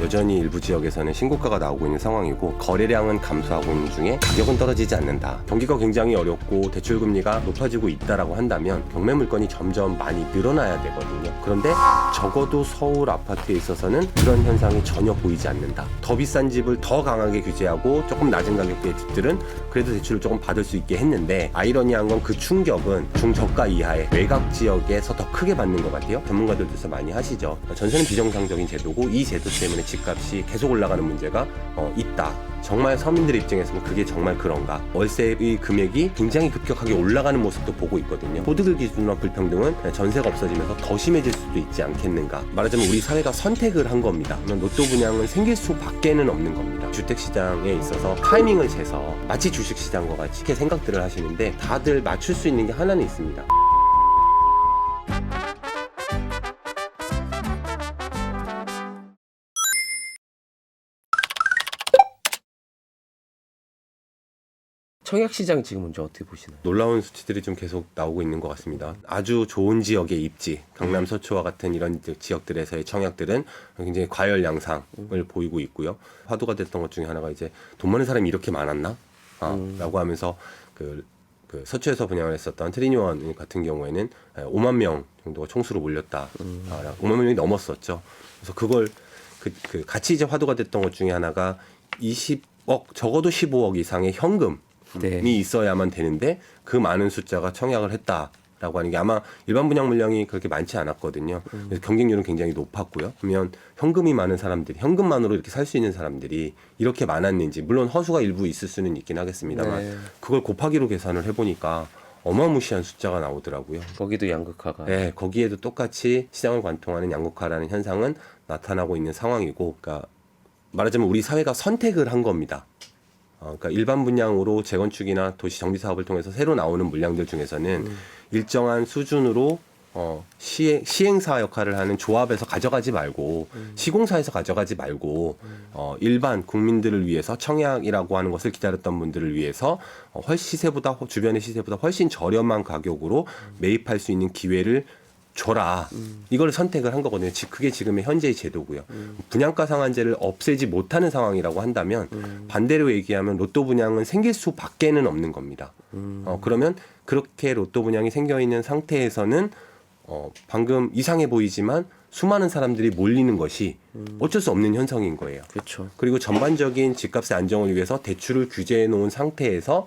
여전히 일부 지역에서는 신고가가 나오고 있는 상황이고 거래량은 감소하고 있는 중에 가격은 떨어지지 않는다. 경기가 굉장히 어렵고 대출 금리가 높아지고 있다라고 한다면 경매 물건이 점점 많이 늘어나야 되거든요. 그런데 적어도 서울 아파트에 있어서는 그런 현상이 전혀 보이지 않는다. 더 비싼 집을 더 강하게 규제하고 조금 낮은 가격대의 집들은 그래도 대출을 조금 받을 수 있게 했는데 아이러니한 건 그 충격은 중저가 이하의 외곽 지역에서 더 크게 받는 것 같아요. 전문가들도서 많이 하시죠. 전세는 비정상적인 제도고 이 제도 때문에 집값이 계속 올라가는 문제가 어, 있다. 정말 서민들 입장에서는 그게 정말 그런가? 월세의 금액이 굉장히 급격하게 올라가는 모습도 보고 있거든요. 소득을 기준으로 한 불평등은 전세가 없어지면서 더 심해질 수도 있지 않겠는가? 말하자면 우리 사회가 선택을 한 겁니다. 로또 분양은 생길 수 밖에는 없는 겁니다. 주택 시장에 있어서 타이밍을 재서 마치 주식 시장과 같이 이렇게 생각들을 하시는데 다들 맞출 수 있는 게 하나는 있습니다. 청약 시장 지금 먼저 어떻게 보시나요? 놀라운 수치들이 좀 계속 나오고 있는 것 같습니다. 아주 좋은 지역의 입지, 강남 서초와 같은 이런 지역들에서의 청약들은 굉장히 과열 양상을 보이고 있고요. 화두가 됐던 것 중에 하나가 이제 돈 많은 사람이 이렇게 많았나? 아, 라고 하면서 그, 그 서초에서 분양을 했었던 트리니원 같은 경우에는 5만 명 정도가 총수로 몰렸다. 아, 5만 명이 넘었었죠. 그래서 그걸 그, 그 같이 이제 화두가 됐던 것 중에 하나가 20억 적어도 15억 이상의 현금 네. 이 있어야만 되는데 그 많은 숫자가 청약을 했다 라고 하는 게 아마 일반 분양 물량이 그렇게 많지 않았거든요. 그래서 경쟁률은 굉장히 높았고요. 그러면 현금이 많은 사람들이 현금만으로 이렇게 살 수 있는 사람들이 이렇게 많았는지 물론 허수가 일부 있을 수는 있긴 하겠습니다만 네. 그걸 곱하기로 계산을 해보니까 어마무시한 숫자가 나오더라고요. 거기도 양극화가. 네, 거기에도 똑같이 시장을 관통하는 양극화라는 현상은 나타나고 있는 상황이고, 그러니까 말하자면 우리 사회가 선택을 한 겁니다. 어, 그러니까 일반 분양으로 재건축이나 도시 정비 사업을 통해서 새로 나오는 물량들 중에서는 일정한 수준으로 어, 시행, 시행사 역할을 하는 조합에서 가져가지 말고 시공사에서 가져가지 말고 어, 일반 국민들을 위해서 청약이라고 하는 것을 기다렸던 분들을 위해서 어, 훨씬 시세보다 허- 주변의 시세보다 훨씬 저렴한 가격으로 매입할 수 있는 기회를 줘라. 이걸 선택을 한 거거든요. 지- 그게 지금의 현재의 제도고요. 분양가 상한제를 없애지 못하는 상황이라고 한다면 반대로 얘기하면 로또 분양은 생길 수밖에는 없는 겁니다. 어, 그러면 그렇게 로또 분양이 생겨 있는 상태에서는 어, 방금 이상해 보이지만 수많은 사람들이 몰리는 것이 어쩔 수 없는 현상인 거예요. 그렇죠. 그리고 전반적인 집값의 안정을 위해서 대출을 규제해 놓은 상태에서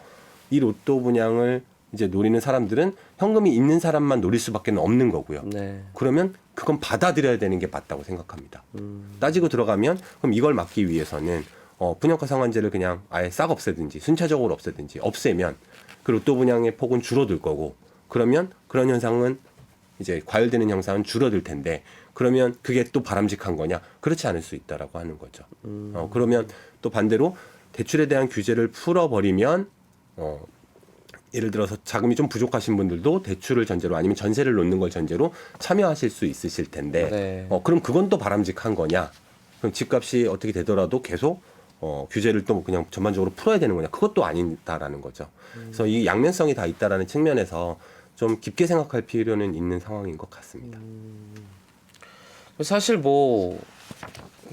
이 로또 분양을 이제 노리는 사람들은 현금이 있는 사람만 노릴 수밖에 없는 거고요. 네. 그러면 그건 받아들여야 되는 게 맞다고 생각합니다. 따지고 들어가면 그럼 이걸 막기 위해서는 어, 분양가 상한제를 그냥 아예 싹 없애든지 순차적으로 없애든지 없애면 그 로또 분양의 폭은 줄어들 거고 그러면 그런 현상은 이제 과열되는 현상은 줄어들 텐데 그러면 그게 또 바람직한 거냐? 그렇지 않을 수 있다라고 하는 거죠. 어, 그러면 또 반대로 대출에 대한 규제를 풀어버리면 어, 예를 들어서 자금이 좀 부족하신 분들도 대출을 전제로 아니면 전세를 놓는 걸 전제로 참여하실 수 있으실 텐데 네. 어, 그럼 그건 또 바람직한 거냐? 그럼 집값이 어떻게 되더라도 계속 어, 규제를 또 그냥 전반적으로 풀어야 되는 거냐? 그것도 아니다라는 거죠. 그래서 이 양면성이 다 있다라는 측면에서 좀 깊게 생각할 필요는 있는 상황인 것 같습니다. 사실 뭐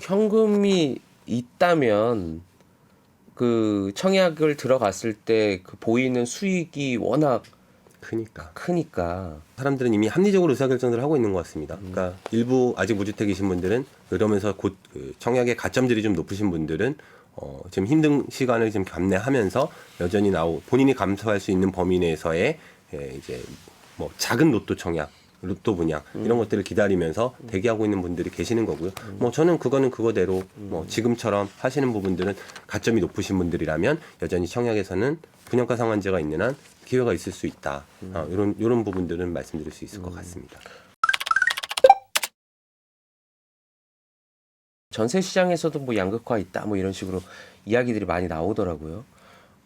현금이 있다면 그 청약을 들어갔을 때 그 보이는 수익이 워낙 크니까. 크니까. 사람들은 이미 합리적으로 의사결정을 하고 있는 것 같습니다. 그러니까 일부 아직 무주택이신 분들은 그러면서 곧그 청약의 가점들이 좀 높으신 분들은 어, 지금 힘든 시간을 좀 감내하면서 여전히 나오 본인이 감수할 수 있는 범위 내에서의 예, 이제 뭐 작은 로또 청약, 로또 분양 이런 것들을 기다리면서 대기하고 있는 분들이 계시는 거고요. 뭐 저는 그거는 그거대로 뭐 지금처럼 하시는 부분들은 가점이 높으신 분들이라면 여전히 청약에서는 분양가 상한제가 있는 한 기회가 있을 수 있다. 어, 이런 이런 부분들은 말씀드릴 수 있을 것 같습니다. 전세 시장에서도 뭐 양극화 있다 뭐 이런 식으로 이야기들이 많이 나오더라고요.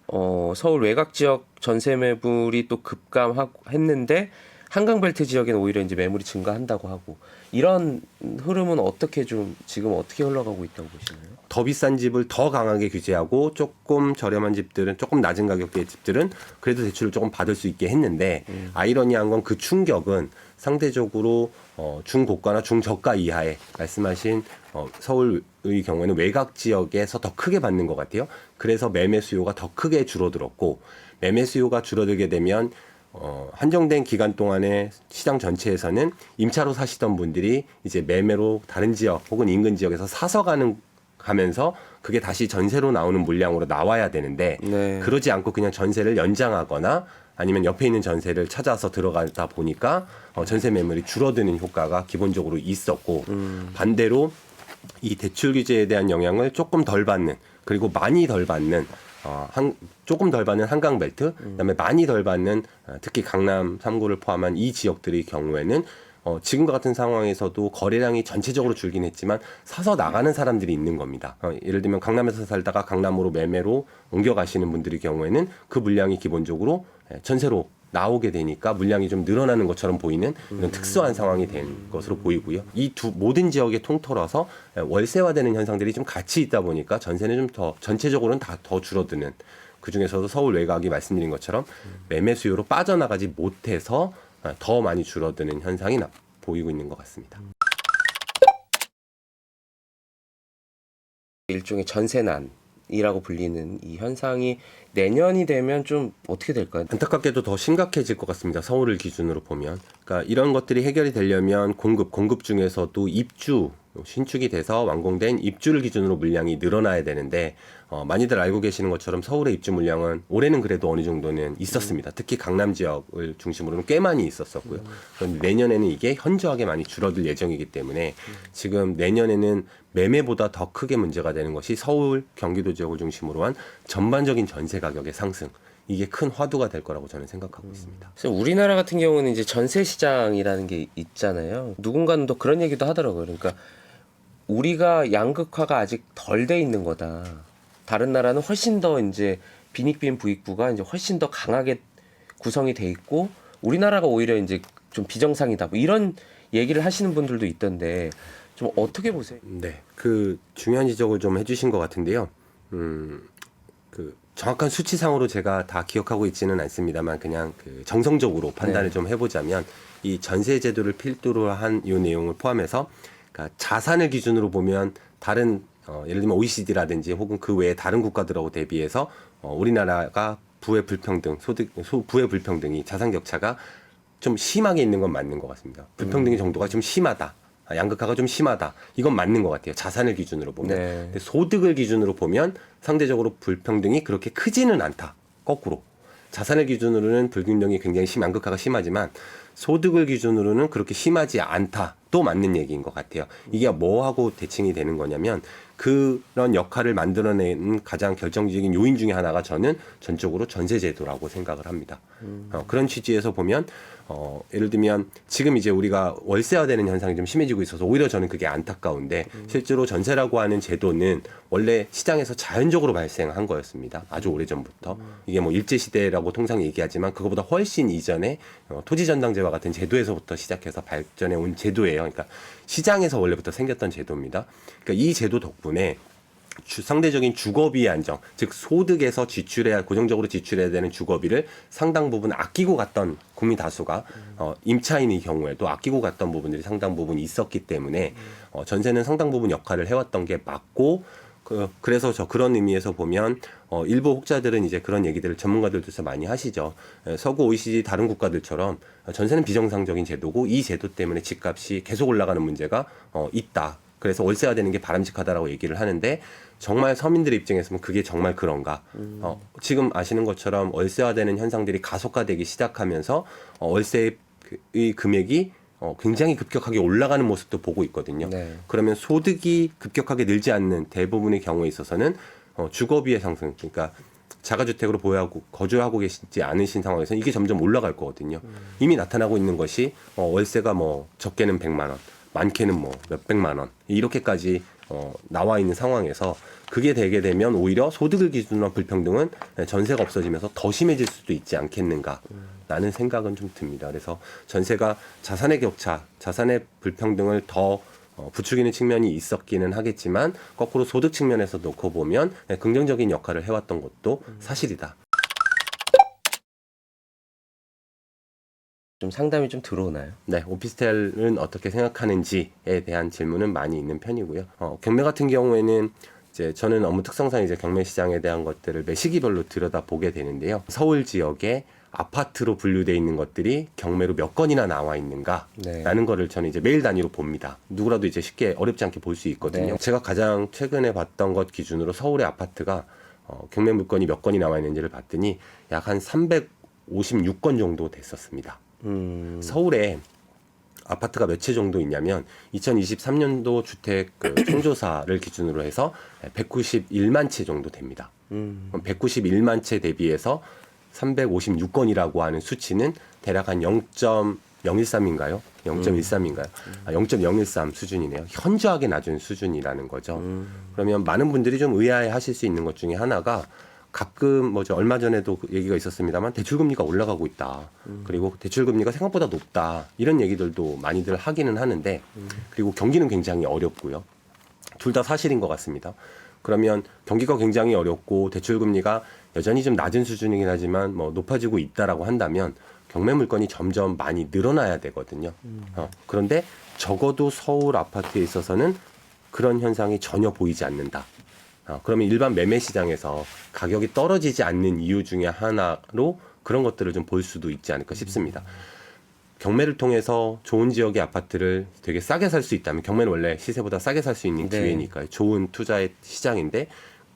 어, 서울 외곽 지역 전세 매물이 또 급감했는데 한강 벨트 지역에는 오히려 이제 매물이 증가한다고 하고 이런 흐름은 어떻게 좀 지금 어떻게 흘러가고 있다고 보시나요? 더 비싼 집을 더 강하게 규제하고 조금 저렴한 집들은 조금 낮은 가격대의 집들은 그래도 대출을 조금 받을 수 있게 했는데 아이러니한 건 그 충격은 상대적으로 어, 중고가나 중저가 이하의 말씀하신 어, 서울의 경우에는 외곽 지역에서 더 크게 받는 것 같아요. 그래서 매매 수요가 더 크게 줄어들었고 매매 수요가 줄어들게 되면 어, 한정된 기간 동안에 시장 전체에서는 임차로 사시던 분들이 이제 매매로 다른 지역 혹은 인근 지역에서 사서 가는 가면서 그게 다시 전세로 나오는 물량으로 나와야 되는데 네. 그러지 않고 그냥 전세를 연장하거나 아니면 옆에 있는 전세를 찾아서 들어가다 보니까 어, 전세 매물이 줄어드는 효과가 기본적으로 있었고 반대로 이 대출 규제에 대한 영향을 조금 덜 받는 그리고 많이 덜 받는 어, 한, 조금 덜 받는 한강 벨트, 그다음에 많이 덜 받는 어, 특히 강남 3구를 포함한 이 지역들의 경우에는 어, 지금과 같은 상황에서도 거래량이 전체적으로 줄긴 했지만 사서 나가는 사람들이 있는 겁니다. 어, 예를 들면 강남에서 살다가 강남으로 매매로 옮겨가시는 분들의 경우에는 그 물량이 기본적으로 예, 전세로 나오게 되니까 물량이 좀 늘어나는 것처럼 보이는 이런 특수한 상황이 된 것으로 보이고요. 이 두 모든 지역에 통틀어서 예, 월세화되는 현상들이 좀 같이 있다 보니까 전세는 좀 더 전체적으로는 다 더 줄어드는 그 중에서도 서울 외곽이 말씀드린 것처럼 매매 수요로 빠져나가지 못해서 어, 더 많이 줄어드는 현상이 나, 보이고 있는 것 같습니다. 일종의 전세난 이라고 불리는 이 현상이 내년이 되면 좀 어떻게 될까요? 안타깝게도 더 심각해질 것 같습니다. 서울을 기준으로 보면. 그러니까 이런 것들이 해결이 되려면 공급, 공급 중에서도 입주, 신축이 돼서 완공된 입주를 기준으로 물량이 늘어나야 되는데 어, 많이들 알고 계시는 것처럼 서울의 입주 물량은 올해는 그래도 어느 정도는 있었습니다. 특히 강남 지역을 중심으로는 꽤 많이 있었었고요. 그런데 내년에는 이게 현저하게 많이 줄어들 예정이기 때문에 지금 내년에는 매매보다 더 크게 문제가 되는 것이 서울, 경기도 지역을 중심으로 한 전반적인 전세 가격의 상승. 이게 큰 화두가 될 거라고 저는 생각하고 있습니다. 그래서 우리나라 같은 경우는 이제 전세 시장이라는 게 있잖아요. 누군가는 또 그런 얘기도 하더라고요. 그러니까 우리가 양극화가 아직 덜 돼 있는 거다. 다른 나라는 훨씬 더 이제 빈익빈 부익부가 이제 훨씬 더 강하게 구성이 돼 있고 우리나라가 오히려 이제 좀 비정상이다. 뭐 이런 얘기를 하시는 분들도 있던데 좀 어떻게 보세요? 네, 그 중요한 지적을 좀 해주신 것 같은데요. 음, 그 정확한 수치상으로 제가 다 기억하고 있지는 않습니다만 그냥 그 정성적으로 판단을 네. 좀 해보자면 이 전세 제도를 필두로 한이 내용을 포함해서 그러니까 자산을 기준으로 보면 다른 어, 예를 들면 OECD라든지 혹은 그 외에 다른 국가들하고 대비해서 어, 우리나라가 부의 불평등, 소득, 소, 부의 불평등이 자산 격차가 좀 심하게 있는 건 맞는 것 같습니다. 불평등의 정도가 좀 심하다. 아, 양극화가 좀 심하다. 이건 맞는 것 같아요. 자산을 기준으로 보면. 네. 근데 소득을 기준으로 보면 상대적으로 불평등이 그렇게 크지는 않다. 거꾸로. 자산을 기준으로는 불균형이 굉장히 심, 양극화가 심하지만 소득을 기준으로는 그렇게 심하지 않다. 또 맞는 얘기인 것 같아요. 이게 뭐하고 대칭이 되는 거냐면 그런 역할을 만들어내는 가장 결정적인 요인 중에 하나가 저는 전적으로 전세제도라고 생각을 합니다. 어, 그런 취지에서 보면 어, 예를 들면 지금 이제 우리가 월세화되는 현상이 좀 심해지고 있어서 오히려 저는 그게 안타까운데 실제로 전세라고 하는 제도는 원래 시장에서 자연적으로 발생한 거였습니다. 아주 오래 전부터 이게 뭐 일제 시대라고 통상 얘기하지만 그거보다 훨씬 이전에 어, 토지 전당제와 같은 제도에서부터 시작해서 발전해 온 제도예요. 그러니까 시장에서 원래부터 생겼던 제도입니다. 그러니까 이 제도 덕분에 주- 상대적인 주거비의 안정, 즉 소득에서 지출해야 고정적으로 지출해야 되는 주거비를 상당 부분 아끼고 갔던 국민 다수가 어, 임차인의 경우에도 아끼고 갔던 부분들이 상당 부분 있었기 때문에 어, 전세는 상당 부분 역할을 해왔던 게 맞고 그, 그래서 저 그런 의미에서 보면 어, 일부 혹자들은 이제 그런 얘기들을 전문가들도서 많이 하시죠. 에, 서구 OECD 다른 국가들처럼 전세는 비정상적인 제도고 이 제도 때문에 집값이 계속 올라가는 문제가 어, 있다. 그래서 월세화되는 게 바람직하다라고 얘기를 하는데 정말 서민들의 입장에서는 그게 정말 그런가? 어, 지금 아시는 것처럼 월세화되는 현상들이 가속화되기 시작하면서 어, 월세의 그- 의 금액이 어, 굉장히 급격하게 올라가는 모습도 보고 있거든요. 네. 그러면 소득이 급격하게 늘지 않는 대부분의 경우에 있어서는 어, 주거비의 상승, 그러니까 자가주택으로 보유하고 거주하고 계시지 않으신 상황에서 이게 점점 올라갈 거거든요. 이미 나타나고 있는 것이 어, 월세가 뭐 적게는 100만 원, 많게는 뭐 몇백만 원 이렇게까지 어, 나와 있는 상황에서 그게 되게 되면 오히려 소득을 기준으로 한 불평등은 전세가 없어지면서 더 심해질 수도 있지 않겠는가 라는 생각은 좀 듭니다. 그래서 전세가 자산의 격차, 자산의 불평등을 더 어, 부추기는 측면이 있었기는 하겠지만 거꾸로 소득 측면에서 놓고 보면 네, 긍정적인 역할을 해왔던 것도 사실이다. 좀 상담이 좀 들어오나요? 네, 오피스텔은 어떻게 생각하는지에 대한 질문은 많이 있는 편이고요. 어, 경매 같은 경우에는 이제 저는 업무 특성상 이제 경매 시장에 대한 것들을 매 시기별로 들여다 보게 되는데요. 서울 지역에 아파트로 분류돼 있는 것들이 경매로 몇 건이나 나와 있는가라는 네. 거를 저는 이제 매일 단위로 봅니다. 누구라도 이제 쉽게 어렵지 않게 볼 수 있거든요. 네. 제가 가장 최근에 봤던 것 기준으로 서울의 아파트가 어, 경매 물건이 몇 건이 나와 있는지를 봤더니 약 한 356건 정도 됐었습니다. 음, 서울에 아파트가 몇 채 정도 있냐면 2023년도 주택 그 총조사를 기준으로 해서 191만 채 정도 됩니다. 음, 그럼 191만 채 대비해서 356건이라고 하는 수치는 대략 한 0.013인가요? 0.13인가요? 아, 0.013 수준이네요. 현저하게 낮은 수준이라는 거죠. 음. 그러면 많은 분들이 좀 의아해 하실 수 있는 것 중에 하나가 가끔 뭐죠 얼마 전에도 그 얘기가 있었습니다만 대출 금리가 올라가고 있다. 그리고 대출 금리가 생각보다 높다. 이런 얘기들도 많이들 하기는 하는데 그리고 경기는 굉장히 어렵고요. 둘 다 사실인 것 같습니다. 그러면 경기가 굉장히 어렵고 대출 금리가 여전히 좀 낮은 수준이긴 하지만 뭐 높아지고 있다라고 한다면 경매 물건이 점점 많이 늘어나야 되거든요. 어, 그런데 적어도 서울 아파트에 있어서는 그런 현상이 전혀 보이지 않는다. 어, 그러면 일반 매매 시장에서 가격이 떨어지지 않는 이유 중에 하나로 그런 것들을 좀 볼 수도 있지 않을까 싶습니다. 경매를 통해서 좋은 지역의 아파트를 되게 싸게 살 수 있다면 경매는 원래 시세보다 싸게 살 수 있는 네. 기회니까요. 좋은 투자의 시장인데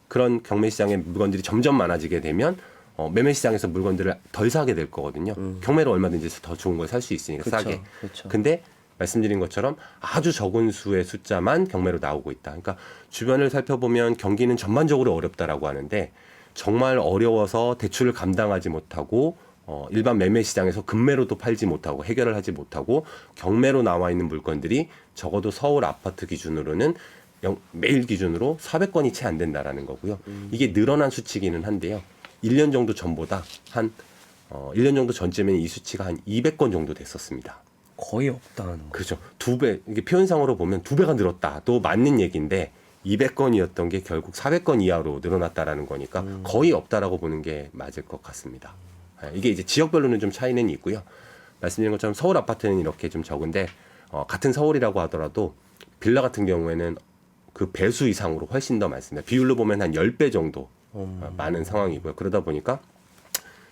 그런 경매 시장에 물건들이 점점 많아지게 되면 어, 매매 시장에서 물건들을 덜 사게 될 거거든요. 경매로 얼마든지 더 좋은 걸 살 수 있으니까 그쵸, 싸게. 그쵸. 근데 말씀드린 것처럼 아주 적은 수의 숫자만 경매로 나오고 있다. 그러니까 주변을 살펴보면 경기는 전반적으로 어렵다라고 하는데 정말 어려워서 대출을 감당하지 못하고 어, 일반 매매 시장에서 금매로도 팔지 못하고 해결을 하지 못하고 경매로 나와 있는 물건들이 적어도 서울 아파트 기준으로는 영- 매일 기준으로 400건이 채 안 된다라는 거고요. 이게 늘어난 수치기는 한데요. 1년 정도 전보다 한 어, 1년 정도 전쯤에는 이 수치가 한 200건 정도 됐었습니다. 거의 없다는 거. 그렇죠. 두 배, 이게 표현상으로 보면 두 배가 늘었다도 맞는 얘기인데 200건이었던 게 결국 400건 이하로 늘어났다라는 거니까 거의 없다라고 보는 게 맞을 것 같습니다. 예, 이게 이제 지역별로는 좀 차이는 있고요. 말씀드린 것처럼 서울 아파트는 이렇게 좀 적은데 어, 같은 서울이라고 하더라도 빌라 같은 경우에는 그 배수 이상으로 훨씬 더 많습니다. 비율로 보면 한 10배 정도 어, 많은 상황이고요. 그러다 보니까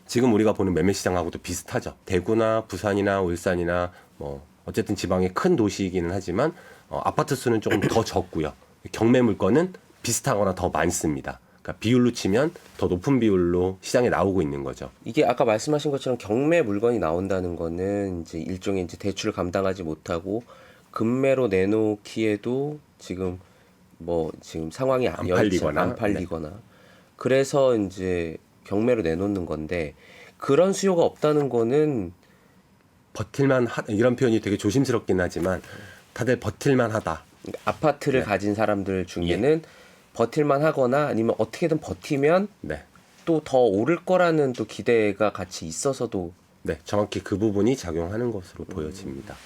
지금 우리가 보는 매매 시장하고도 비슷하죠. 대구나 부산이나 울산이나 뭐 어쨌든 지방의 큰 도시이기는 하지만 어, 아파트 수는 조금 더 적고요. 경매 물건은 비슷하거나 더 많습니다. 그러니까 비율로 치면 더 높은 비율로 시장에 나오고 있는 거죠. 이게 아까 말씀하신 것처럼 경매 물건이 나온다는 거는 이제 일종의 이제 대출을 감당하지 못하고 금매로 내놓기에도 지금 뭐 지금 상황이 안 네. 안 팔리거나 그래서 이제 경매로 내놓는 건데 그런 수요가 없다는 거는 버틸만 하 이런 표현이 되게 조심스럽긴 하지만 다들 버틸만 하다. 아파트를 네. 가진 사람들 중에는 버틸만 하거나 아니면 어떻게든 버티면 네. 또더 오를 거라는 또 기대가 같이 있어서도 네, 정확히 그 부분이 작용하는 것으로 보여집니다.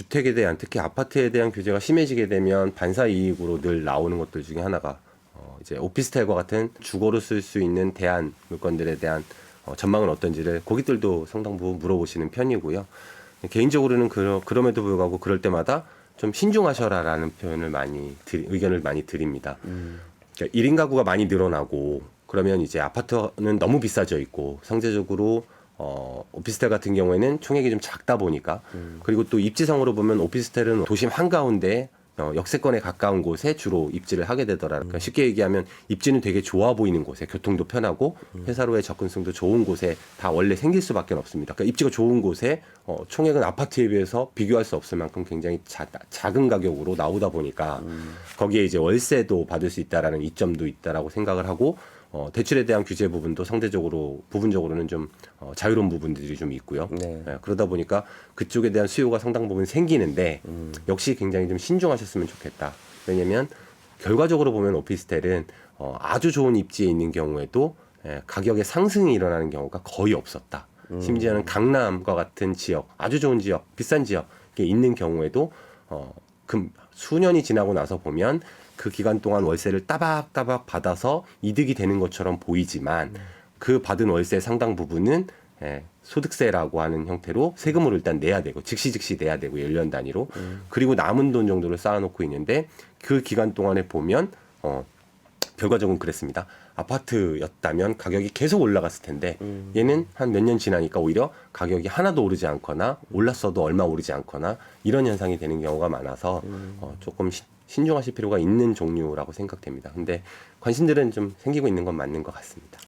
주택에 대한 특히 아파트에 대한 규제가 심해지게 되면 반사 이익으로 늘 나오는 것들 중에 하나가 어, 이제 오피스텔과 같은 주거로 쓸 수 있는 대안 물건들에 대한 어, 전망은 어떤지를 고객들도 상당 부분 물어보시는 편이고요. 개인적으로는 그러, 그럼에도 불구하고 그럴 때마다 좀 신중하셔라라는 표현을 많이 드리, 의견을 많이 드립니다. 그러니까 1인 가구가 많이 늘어나고 그러면 이제 아파트는 너무 비싸져 있고 상대적으로 어, 오피스텔 같은 경우에는 총액이 좀 작다 보니까. 그리고 또 입지상으로 보면 오피스텔은 도심 한가운데 어, 역세권에 가까운 곳에 주로 입지를 하게 되더라. 그러니까 쉽게 얘기하면 입지는 되게 좋아 보이는 곳에 교통도 편하고 회사로의 접근성도 좋은 곳에 다 원래 생길 수밖에 없습니다. 그러니까 입지가 좋은 곳에 어, 총액은 아파트에 비해서 비교할 수 없을 만큼 굉장히 자, 작은 가격으로 나오다 보니까 거기에 이제 월세도 받을 수 있다라는 이점도 있다라고 생각을 하고 어, 대출에 대한 규제 부분도 상대적으로 부분적으로는 좀 어, 자유로운 부분들이 좀 있고요. 네. 예, 그러다 보니까 그쪽에 대한 수요가 상당 부분 생기는데 음. 역시 굉장히 좀 신중하셨으면 좋겠다. 왜냐면 결과적으로 보면 오피스텔은 어, 아주 좋은 입지에 있는 경우에도 예, 가격의 상승이 일어나는 경우가 거의 없었다. 음. 심지어는 강남과 같은 지역, 아주 좋은 지역, 비싼 지역에 있는 경우에도 어, 금 수년이 지나고 나서 보면 그 기간 동안 월세를 따박따박 받아서 이득이 되는 것처럼 보이지만 그 받은 월세 상당 부분은 예, 소득세라고 하는 형태로 세금으로 일단 내야 되고 즉시 즉시 내야 되고 1년 단위로. 그리고 남은 돈 정도를 쌓아놓고 있는데 그 기간 동안에 보면 어, 결과적으로 그랬습니다. 아파트였다면 가격이 계속 올라갔을 텐데 얘는 한 몇 년 지나니까 오히려 가격이 하나도 오르지 않거나 올랐어도 얼마 오르지 않거나 이런 현상이 되는 경우가 많아서 어, 조금 시- 신중하실 필요가 있는 종류라고 생각됩니다. 근데 관심들은 좀 생기고 있는 건 맞는 것 같습니다.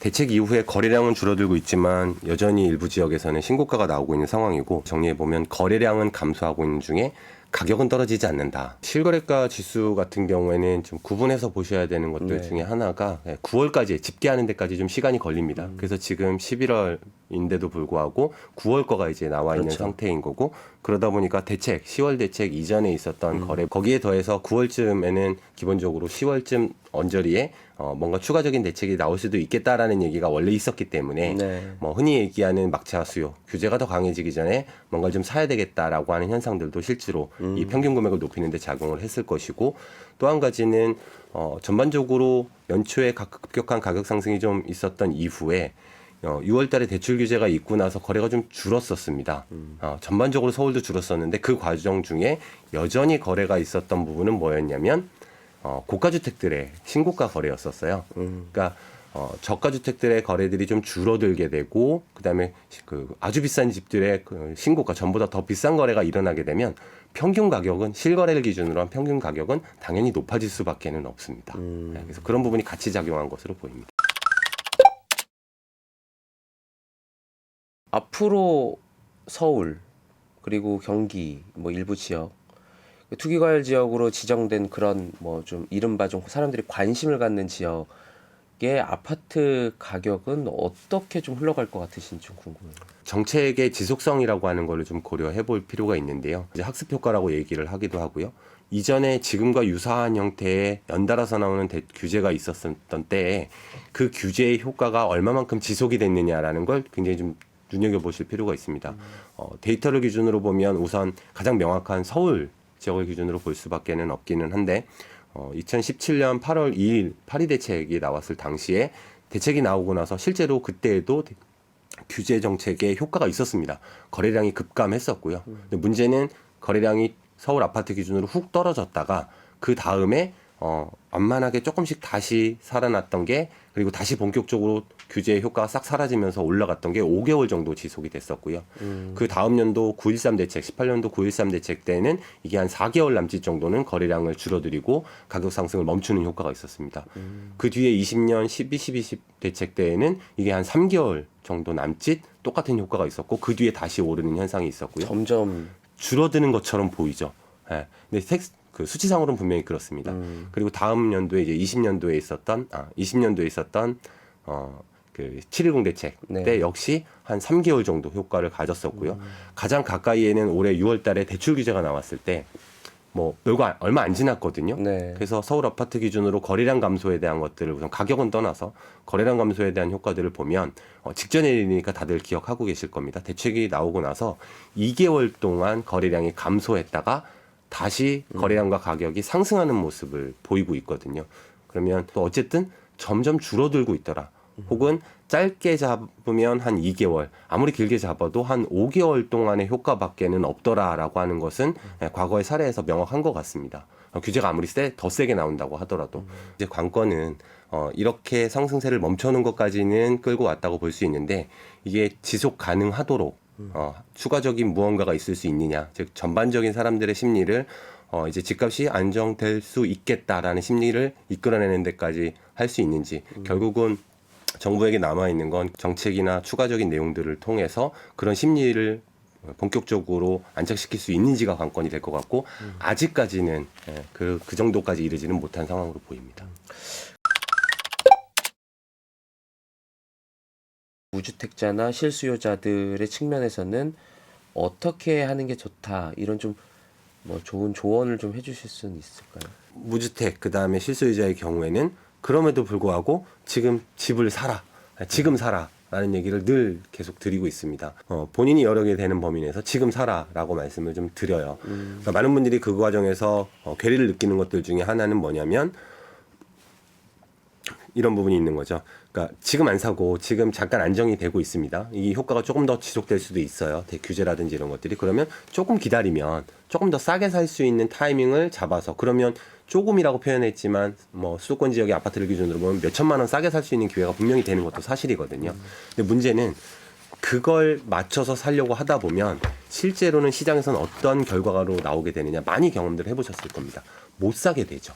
대책 이후에 거래량은 줄어들고 있지만 여전히 일부 지역에서는 신고가가 나오고 있는 상황이고 정리해 보면 거래량은 감소하고 있는 중에 가격은 떨어지지 않는다. 실거래가 지수 같은 경우에는 좀 구분해서 보셔야 되는 것들 네. 중에 하나가 9월까지 집계하는 데까지 좀 시간이 걸립니다. 음. 그래서 지금 11월인데도 불구하고 9월 거가 이제 나와 있는 그렇죠. 상태인 거고 그러다 보니까 대책 10월 대책 이전에 있었던 음. 거래 거기에 더해서 9월쯤에는 기본적으로 10월쯤 언저리에 어, 뭔가 추가적인 대책이 나올 수도 있겠다라는 얘기가 원래 있었기 때문에 네. 뭐 흔히 얘기하는 막차 수요 규제가 더 강해지기 전에 뭔가를 좀 사야 되겠다라고 하는 현상들도 실제로 음. 이 평균 금액을 높이는 데 작용을 했을 것이고 또 한 가지는 어, 전반적으로 연초에 각- 급격한 가격 상승이 좀 있었던 이후에 어, 6월 달에 대출 규제가 있고 나서 거래가 좀 줄었었습니다. 어, 전반적으로 서울도 줄었었는데 그 과정 중에 여전히 거래가 있었던 부분은 뭐였냐면 어, 고가 주택들의 신고가 거래였었어요. 음. 그러니까 어, 저가주택들의 거래들이 좀 줄어들게 되고 그다음에 시- 그 아주 비싼 집들의 그 신고가 전보다 더 비싼 거래가 일어나게 되면 평균 가격은 실거래를 기준으로 한 평균 가격은 당연히 높아질 수밖에는 없습니다. 음. 네, 그래서 그런 부분이 같이 작용한 것으로 보입니다. 앞으로 서울 그리고 경기 뭐 일부 지역 투기과열 지역으로 지정된 그런 뭐 좀 이른바 좀 사람들이 관심을 갖는 지역 의 아파트 가격은 어떻게 좀 흘러갈 것 같으신지 좀 궁금해요. 정책의 지속성이라고 하는 거를 좀 고려해 볼 필요가 있는데요. 이제 학습 효과라고 얘기를 하기도 하고요. 이전에 지금과 유사한 형태의 연달아서 나오는 대- 규제가 있었던 때에 그 규제의 효과가 얼마만큼 지속이 됐느냐라는 걸 굉장히 좀 눈여겨 보실 필요가 있습니다. 어, 데이터를 기준으로 보면 우선 가장 명확한 서울 지역을 기준으로 볼 수밖에는 없기는 한데 어, 2017년 8월 2일 파리 대책이 나왔을 당시에 대책이 나오고 나서 실제로 그때에도 대- 규제 정책에 효과가 있었습니다. 거래량이 급감했었고요. 근데 문제는 거래량이 서울 아파트 기준으로 훅 떨어졌다가 그 다음에 어 완만하게 조금씩 다시 살아났던 게 그리고 다시 본격적으로 규제의 효과가 싹 사라지면서 올라갔던 게 5개월 정도 지속이 됐었고요. 그 다음 연도 9.13 대책, 18년도 9.13 대책 때는 이게 한 4개월 남짓 정도는 거래량을 줄어들이고 가격 상승을 멈추는 효과가 있었습니다. 그 뒤에 20년 12, 12, 10 대책 때에는 이게 한 3개월 정도 남짓 똑같은 효과가 있었고 그 뒤에 다시 오르는 현상이 있었고요. 점점 줄어드는 것처럼 보이죠. 예. 근데 색, 그 수치상으로는 분명히 그렇습니다. 음. 그리고 다음 연도에 이제 20년도에 있었던 아 20년도에 있었던 어그 710 대책 네. 때 역시 한 3개월 정도 효과를 가졌었고요. 가장 가까이에는 올해 6월 달에 대출 규제가 나왔을 때 뭐 얼마 얼마 안 지났거든요. 네. 그래서 서울 아파트 기준으로 거래량 감소에 대한 것들을 우선 가격은 떠나서 거래량 감소에 대한 효과들을 보면 어, 직전에 일이니까 다들 기억하고 계실 겁니다. 대책이 나오고 나서 2개월 동안 거래량이 감소했다가 다시 거래량과 가격이 상승하는 모습을 보이고 있거든요. 그러면 또 어쨌든 점점 줄어들고 있더라. 혹은 짧게 잡으면 한 2개월, 아무리 길게 잡아도 한 5개월 동안의 효과밖에는 없더라라고 하는 것은 예, 과거의 사례에서 명확한 것 같습니다. 어, 규제가 아무리 세, 더 세게 나온다고 하더라도 이제 관건은 어, 이렇게 상승세를 멈춰놓은 것까지는 끌고 왔다고 볼 수 있는데 이게 지속 가능하도록 어, 추가적인 무언가가 있을 수 있느냐, 즉 전반적인 사람들의 심리를 어, 이제 집값이 안정될 수 있겠다라는 심리를 이끌어내는 데까지 할 수 있는지. 결국은 정부에게 남아 있는 건 정책이나 추가적인 내용들을 통해서 그런 심리를 본격적으로 안착시킬 수 있는지가 관건이 될 것 같고 아직까지는 예, 그, 그 정도까지 이르지는 못한 상황으로 보입니다. 무주택자나 실수요자들의 측면에서는 어떻게 하는 게 좋다 이런 좀 뭐 좋은 조언을 좀 해주실 수는 있을까요? 무주택 그 다음에 실소유자의 경우에는 그럼에도 불구하고 지금 집을 사라 지금 사라 라는 얘기를 늘 계속 드리고 있습니다. 어, 본인이 여러 개 되는 범위 내에서 지금 사라라고 말씀을 좀 드려요. 그러니까 많은 분들이 그 과정에서 어, 괴리를 느끼는 것들 중에 하나는 뭐냐면 이런 부분이 있는 거죠. 그러니까 지금 안 사고 지금 잠깐 안정이 되고 있습니다. 이 효과가 조금 더 지속될 수도 있어요. 대규제라든지 이런 것들이 그러면 조금 기다리면 조금 더 싸게 살 수 있는 타이밍을 잡아서 그러면 조금이라고 표현했지만 뭐 수도권 지역의 아파트를 기준으로 보면 몇 천만 원 싸게 살 수 있는 기회가 분명히 되는 것도 사실이거든요. 근데 문제는 그걸 맞춰서 살려고 하다 보면 실제로는 시장에서는 어떤 결과로 나오게 되느냐 많이 경험들 해보셨을 겁니다. 못 사게 되죠.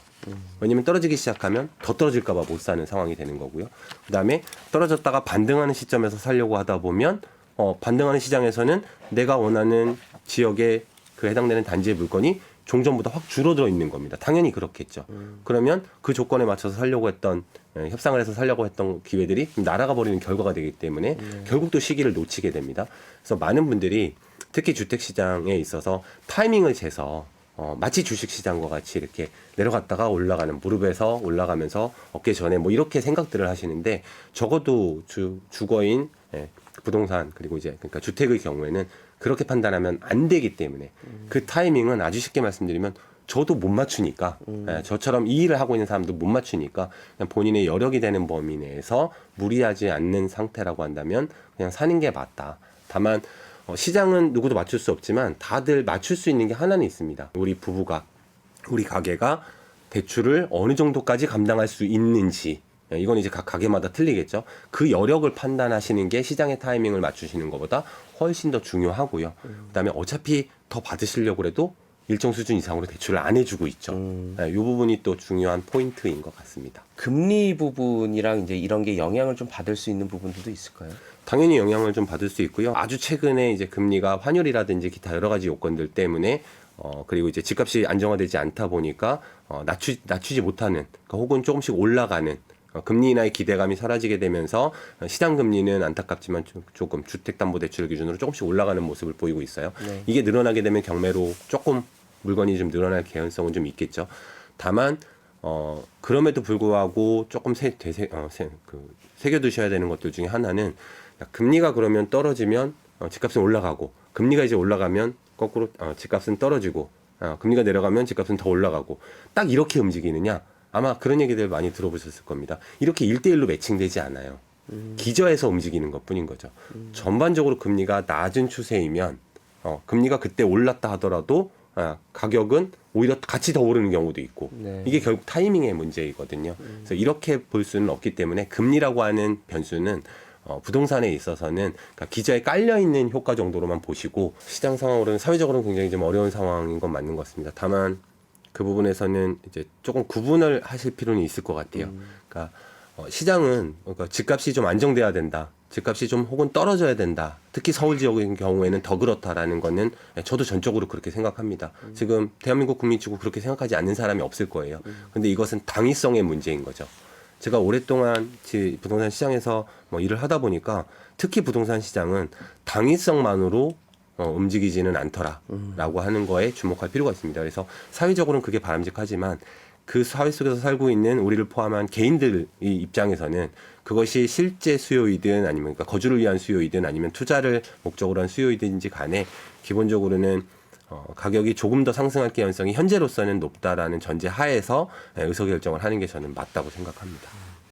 왜냐면 떨어지기 시작하면 더 떨어질까봐 못 사는 상황이 되는 거고요. 그 다음에 떨어졌다가 반등하는 시점에서 살려고 하다 보면 어, 반등하는 시장에서는 내가 원하는 지역에 그 해당되는 단지의 물건이 종전보다 확 줄어들어 있는 겁니다. 당연히 그렇겠죠. 그러면 그 조건에 맞춰서 살려고 했던 예, 협상을 해서 살려고 했던 기회들이 날아가 버리는 결과가 되기 때문에 결국 또 시기를 놓치게 됩니다. 그래서 많은 분들이 특히 주택 시장에 있어서 타이밍을 재서 어, 마치 주식 시장과 같이 이렇게 내려갔다가 올라가는 무릎에서 올라가면서 어깨 전에 뭐 이렇게 생각들을 하시는데 적어도 주 주거인 예, 부동산 그리고 이제 그러니까 주택의 경우에는 그렇게 판단하면 안 되기 때문에 그 타이밍은 아주 쉽게 말씀드리면 저도 못 맞추니까 예, 저처럼 이 일을 하고 있는 사람도 못 맞추니까 그냥 본인의 여력이 되는 범위 내에서 무리하지 않는 상태라고 한다면 그냥 사는 게 맞다. 다만 어, 시장은 누구도 맞출 수 없지만 다들 맞출 수 있는 게 하나는 있습니다. 우리 부부가 우리 가게가 대출을 어느 정도까지 감당할 수 있는지 예, 이건 이제 각 가게마다 틀리겠죠. 그 여력을 판단하시는 게 시장의 타이밍을 맞추시는 것보다 훨씬 더 중요하고요. 그다음에 어차피 더 받으시려고 해도 일정 수준 이상으로 대출을 안 해주고 있죠. 음. 이 부분이 또 중요한 포인트인 것 같습니다. 금리 부분이랑 이제 이런 게 영향을 좀 받을 수 있는 부분들도 있을까요? 당연히 영향을 좀 받을 수 있고요. 아주 최근에 이제 금리가 환율이라든지 기타 여러 가지 요건들 때문에 어 그리고 이제 집값이 안정화되지 않다 보니까 어 낮추 낮추지 못하는 그러니까 혹은 조금씩 올라가는 어, 금리 인하의 기대감이 사라지게 되면서 어, 시장 금리는 안타깝지만 좀- 조금 주택담보대출 기준으로 조금씩 올라가는 모습을 보이고 있어요. 네. 이게 늘어나게 되면 경매로 조금 물건이 좀 늘어날 개연성은 좀 있겠죠. 다만 어 그럼에도 불구하고 조금 세, 되새, 어, 세, 그, 새겨두셔야 되는 것들 중에 하나는 야, 금리가 그러면 떨어지면 어, 집값은 올라가고 금리가 이제 올라가면 거꾸로 어, 집값은 떨어지고 어, 금리가 내려가면 집값은 더 올라가고 딱 이렇게 움직이느냐 아마 그런 얘기들 많이 들어보셨을 겁니다. 이렇게 일대일로 매칭되지 않아요. 기저에서 움직이는 것 뿐인 거죠. 전반적으로 금리가 낮은 추세이면 어, 금리가 그때 올랐다 하더라도 아, 가격은 오히려 같이 더 오르는 경우도 있고 네. 이게 결국 타이밍의 문제이거든요. 그래서 이렇게 볼 수는 없기 때문에 금리라고 하는 변수는 어, 부동산에 있어서는 그러니까 기저에 깔려 있는 효과 정도로만 보시고 시장 상황으로는 사회적으로는 굉장히 좀 어려운 상황인 건 맞는 것 같습니다. 다만 그 부분에서는 이제 조금 구분을 하실 필요는 있을 것 같아요. 그러니까 어, 시장은 그러니까 집값이 좀 안정돼야 된다. 집값이 좀 혹은 떨어져야 된다. 특히 서울 지역의 경우에는 더 그렇다라는 거는 저도 전적으로 그렇게 생각합니다. 지금 대한민국 국민치고 그렇게 생각하지 않는 사람이 없을 거예요. 근데 이것은 당위성의 문제인 거죠. 제가 오랫동안 지- 부동산 시장에서 뭐 일을 하다 보니까 특히 부동산 시장은 당위성만으로 어, 움직이지는 않더라라고 하는 거에 주목할 필요가 있습니다. 그래서 사회적으로는 그게 바람직하지만 그 사회 속에서 살고 있는 우리를 포함한 개인들 이 입장에서는 그것이 실제 수요이든 아니면 그러니까 거주를 위한 수요이든 아니면 투자를 목적으로 한 수요이든지 간에 기본적으로는 어, 가격이 조금 더 상승할 개연성이 현재로서는 높다라는 전제 하에서 예, 의사결정을 하는 게 저는 맞다고 생각합니다.